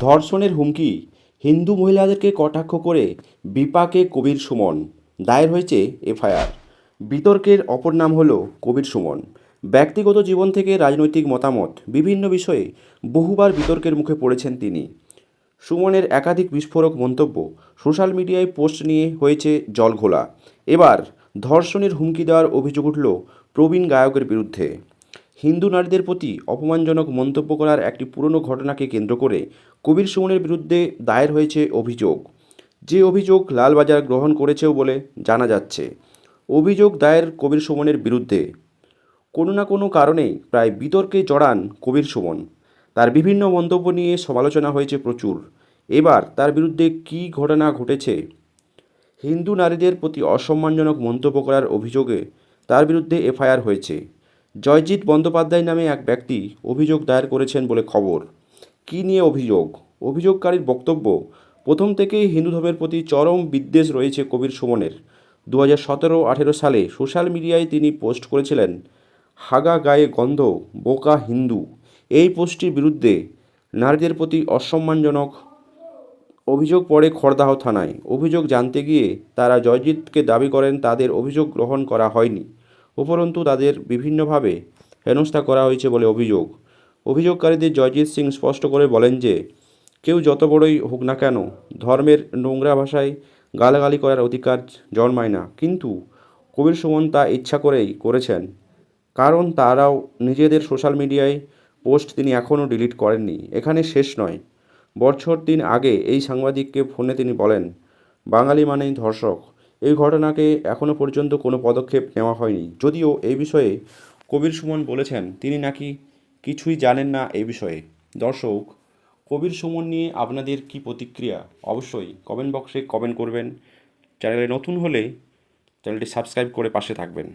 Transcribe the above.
ধর্ষণের হুমকি, হিন্দু মহিলাদেরকে কটাক্ষ করে বিপাকে কবির সুমন। দায়ের হয়েছে এফআইআর। বিতর্কের অপর নাম হল কবির সুমন। ব্যক্তিগত জীবন থেকে রাজনৈতিক মতামত, বিভিন্ন বিষয়ে বহুবার বিতর্কের মুখে পড়েছেন তিনি। সুমনের একাধিক বিস্ফোরক মন্তব্য সোশ্যাল মিডিয়ায় পোস্ট নিয়ে হয়েছে জলঘোলা। এবার ধর্ষণের হুমকি দেওয়ার অভিযোগ উঠল প্রবীণ গায়কের বিরুদ্ধে। হিন্দু নারীদের প্রতি অপমানজনক মন্তব্য করার একটি পুরনো ঘটনাকে কেন্দ্র করে কবির সুমনের বিরুদ্ধে দায়ের হয়েছে অভিযোগ। যে অভিযোগ লালবাজার গ্রহণ করেছেও বলে জানা যাচ্ছে। অভিযোগ দায়ের কবির সুমনের বিরুদ্ধে। কোনো না কোনো কারণে প্রায় বিতর্কে জড়ান কবির সুমন। তার বিভিন্ন মন্তব্য নিয়ে সমালোচনা হয়েছে প্রচুর। এবার তার বিরুদ্ধে কী ঘটনা ঘটেছে? হিন্দু নারীদের প্রতি অসম্মানজনক মন্তব্য করার অভিযোগে তার বিরুদ্ধে এফআইআর হয়েছে। জয়জিৎ বন্দ্যোপাধ্যায় নামে এক ব্যক্তি অভিযোগ দায়ের করেছেন বলে খবর। কী নিয়ে অভিযোগ? অভিযোগকারীর বক্তব্য, প্রথম থেকেই হিন্দু ধর্মের প্রতি চরম বিদ্বেষ রয়েছে কবির সুমনের। দু হাজার সতেরো আঠেরো সালে সোশ্যাল মিডিয়ায় তিনি পোস্ট করেছিলেন, হাগা গায়ে গন্ধ, বোকা হিন্দু। এই পোস্টটির বিরুদ্ধে নারীদের প্রতি অসম্মানজনক অভিযোগ পড়ে খড়দাহ থানায়। অভিযোগ জানতে গিয়ে তারা জয়জিৎকে দাবি করেন, তাদের অভিযোগ গ্রহণ করা হয়নি। উপরন্তু তাদের বিভিন্নভাবে হেনস্থা করা হয়েছে বলে অভিযোগ। অভিযোগকারীদের জয়জিৎ সিং স্পষ্ট করে বলেন যে, কেউ যত বড়ই হোক না কেন, ধর্মের নোংরা ভাষায় গালাগালি করার অধিকার জন্মায় না। কিন্তু কবির সুমন তা ইচ্ছা করেই করেছেন। কারণ তারাও নিজেদের সোশ্যাল মিডিয়ায় পোস্ট তিনি এখনও ডিলিট করেননি। এখানে শেষ নয়। বছর দিন আগে এই সাংবাদিককে ফোনে তিনি বলেন, বাঙালি মানেই ধর্ষক। এই ঘটনাকে এখনও পর্যন্ত কোনো পদক্ষেপ নেওয়া হয়নি। যদিও এই বিষয়ে কবির সুমন বলেছেন, তিনি নাকি কিছুই জানেন না এই বিষয়ে। দর্শক, কবির সুমন নিয়ে আপনাদের কি প্রতিক্রিয়া? অবশ্যই কমেন্ট বক্সে কমেন্ট করবেন। চ্যানেলে নতুন হলে চ্যানেলটি সাবস্ক্রাইব করে পাশে থাকবেন।